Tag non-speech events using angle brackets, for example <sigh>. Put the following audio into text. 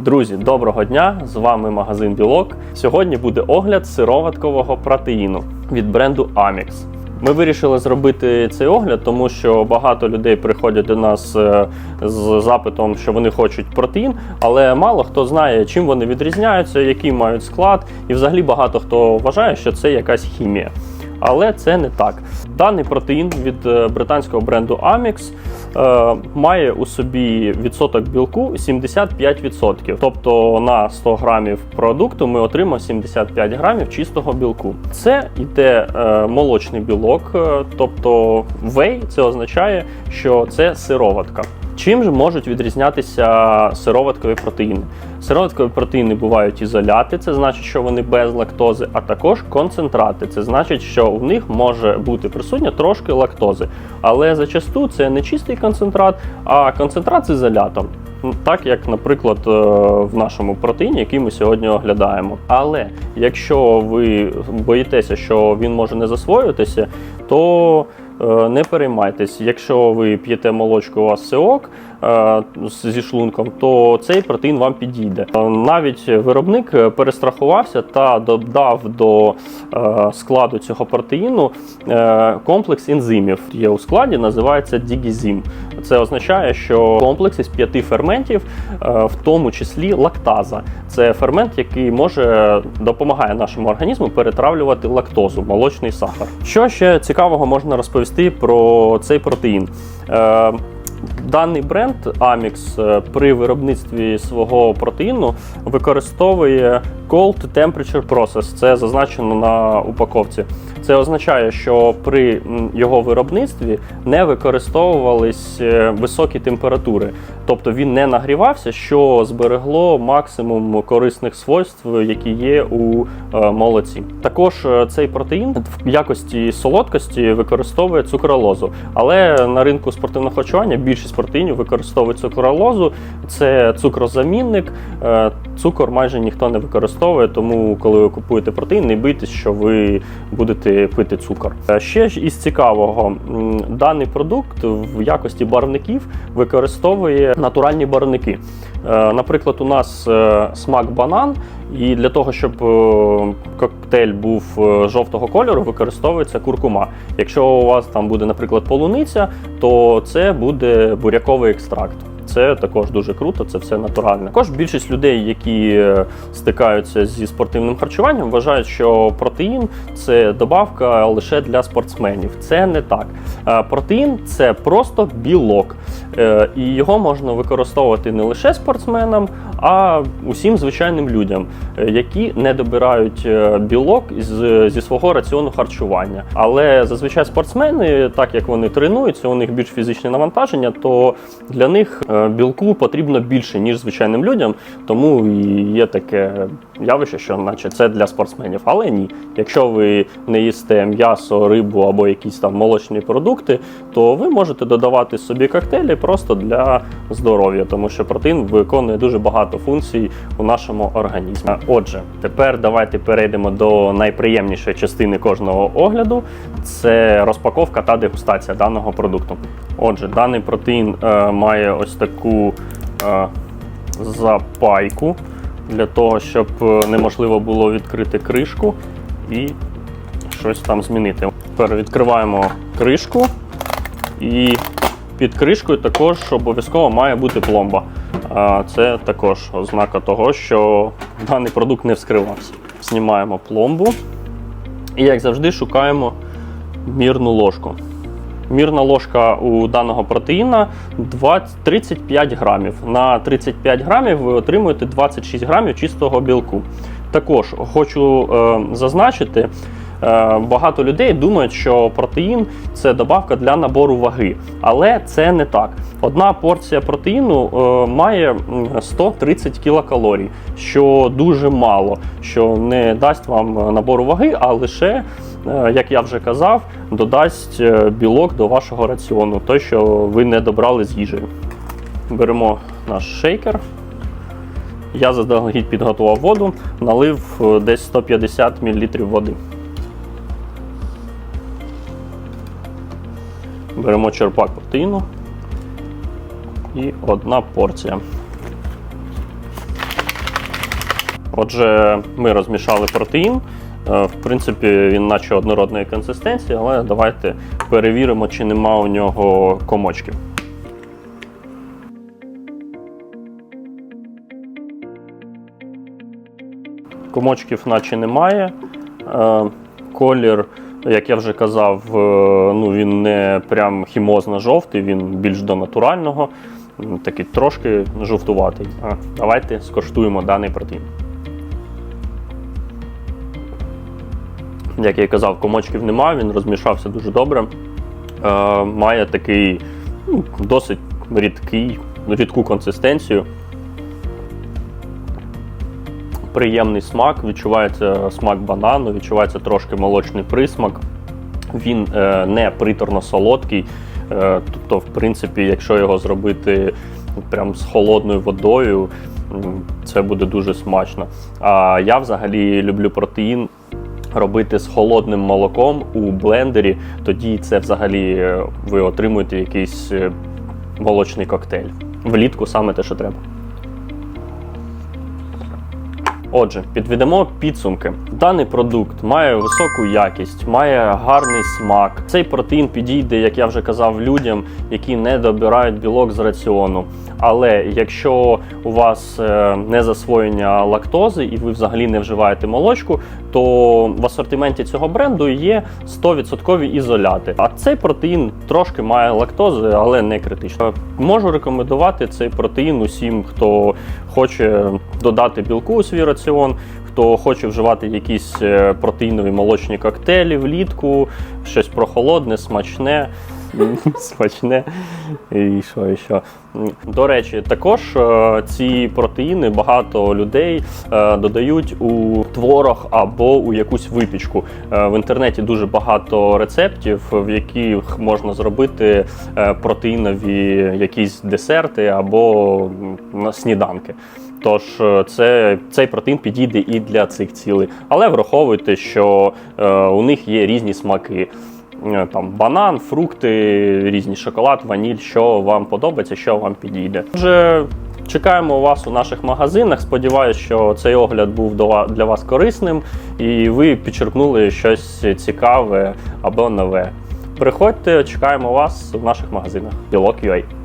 Друзі, доброго дня! З вами магазин Білок. Сьогодні буде огляд сироваткового протеїну від бренду Amix. Ми вирішили зробити цей огляд, тому що багато людей приходять до нас е, з запитом, що вони хочуть протеїн, але мало хто знає, чим вони відрізняються, який мають склад, і взагалі багато хто вважає, що це якась хімія. Але це не так. Даний протеїн від е, британського бренду Amix е, має у собі відсоток білку 75%. Тобто на 100 грамів продукту ми отримаємо 75 грамів чистого білку. Це йде е, молочний білок, тобто вей, це означає, що це сироватка. Чим же можуть відрізнятися сироваткові протеїни? Сироваткові протеїни бувають ізоляти, це значить, що вони без лактози, а також концентрати. Це значить, що в них може бути присутня трошки лактози. Але зачасту це не чистий концентрат, а концентрат з ізолятом. Так як, наприклад, е, в нашому протеїні, який ми сьогодні оглядаємо. Але якщо ви боїтеся, що він може не засвоюватися, то не переймайтесь. Якщо ви п'єте молочку, у вас все ок е, зі шлунком, то цей протеїн вам підійде. Е, Навіть виробник е, перестрахувався та додав до е, складу цього протеїну е, комплекс ензимів. Є у складі, називається дігізім. Це означає, що комплекс із п'яти ферментів, е, в тому числі лактаза. Це фермент, який може допомагає нашому організму перетравлювати лактозу, молочний сахар. Що ще цікавого можна розповісти про цей протеїн? Е, Даний бренд Amix е, при виробництві свого протеїну використовує Cold Temperature Process. Це зазначено на упаковці. Це означає, що при його виробництві не використовувались е, високі температури, тобто він не нагрівався, що зберегло максимум корисних свойств, які є у е, молоці. Також е, цей протеїн в якості солодкості використовує цукролозу, але на ринку спортивного харчування більшість протеїнів використовує цукролозу. Це цукрозамінник. Цукор майже ніхто не використовує, тому коли ви купуєте протеїн, не бійтесь, що ви будете пити цукор. Е, Ще ж із цікавого, даний продукт в якості барвників використовує натуральні барвники. Е, Наприклад, у нас е, смак банан, і для того, щоб коктейль був жовтого кольору, використовується куркума. Якщо у вас там буде, наприклад, полуниця, то це буде буряковий екстракт. Це також дуже круто, це все натуральне. Також більшість людей, які е, стикаються зі спортивним харчуванням, вважають, що протеїн це добавка лише для спортсменів. Це не так. Е, Протеїн це просто білок, Е, і його можна використовувати не лише спортсменам, а усім звичайним людям, які не добирають білок зі свого раціону харчування. Але зазвичай спортсмени, так як вони тренуються, у них більш фізичне навантаження, то для них білку потрібно більше, ніж звичайним людям. Тому є таке явище, що наче це для спортсменів. Але ні, якщо ви не їсте м'ясо, рибу або якісь там молочні продукти, то ви можете додавати собі коктейлі просто для здоров'я, тому що протеїн виконує дуже багато функцій у нашому організмі. Отже, тепер давайте перейдемо до найприємнішої частини кожного огляду: це розпаковка та дегустація даного продукту. Отже, даний протеїн е, має ось таку е, запайку для того, щоб е, неможливо було відкрити кришку і щось там змінити. Тепер відкриваємо кришку і під кришкою також обов'язково має бути пломба. Це також ознака того, що даний продукт не вскривався. Знімаємо пломбу і, як завжди, шукаємо мірну ложку. Мірна ложка у даного протеїна 20, 35 грамів. На 35 грамів ви отримуєте 26 грамів чистого білку. Також хочу е, зазначити, е, багато людей думають, що протеїн це добавка для набору ваги, але це не так. Одна порція протеїну е, має 130 кілокалорій, що дуже мало, що не дасть вам набору ваги, а лише Е, як я вже казав, додасть е, білок до вашого раціону, той, що ви не добрали з їжею. Беремо наш шейкер. Я заздалегідь підготував воду, налив е, десь 150 мл води. Беремо черпак протеїну і одна порція. Отже, ми розмішали протеїн. Е, В принципі, він наче однородної консистенції, але давайте перевіримо, чи нема у нього комочків. Комочків наче немає. Е, Колір, як я вже казав, е, ну, він не прям хімозно-жовтий, він більш до натурального, такий трошки жовтуватий. Давайте скоштуємо даний протеїн. Як я казав, комочків немає, він розмішався дуже добре. Е, має такий ну, досить рідкий, рідку консистенцію. Приємний смак, відчувається смак банану, відчувається трошки молочний присмак. Він е, не приторно солодкий. Е, тобто, в принципі, якщо його зробити прям з холодною водою, це буде дуже смачно. А я взагалі люблю протеїн робити з холодним молоком у блендері, тоді це взагалі е, ви отримуєте якийсь е, молочний коктейль. Влітку саме те, що треба. Отже, підведемо підсумки. Даний продукт має високу якість, має гарний смак. Цей протеїн підійде, як я вже казав, людям, які не добирають білок з раціону. Але якщо у вас е, не засвоєння лактози і ви взагалі не вживаєте молочку, то в асортименті цього бренду є 100% ізоляти. А цей протеїн трошки має лактози, але не критично. Можу рекомендувати цей протеїн усім, хто хоче додати білку у свій раціон, хто хоче вживати якісь е, протеїнові молочні коктейлі влітку, щось прохолодне, смачне. <laughs> Смачне. І що, і що. До речі, також е, ці протеїни багато людей е, додають у творог або у якусь випічку. Е, В інтернеті дуже багато рецептів, в яких можна зробити протеїнові якісь десерти або сніданки. Тож це, цей протеїн підійде і для цих цілей. Але враховуйте, що е, у них є різні смаки. Е, Там банан, фрукти, різні шоколад, ваніль, що вам подобається, що вам підійде. Отже, чекаємо вас у наших магазинах. Сподіваюсь, що цей огляд був для вас корисним і ви підчерпнули щось цікаве або нове. Приходьте, чекаємо вас в наших магазинах. Білок.ua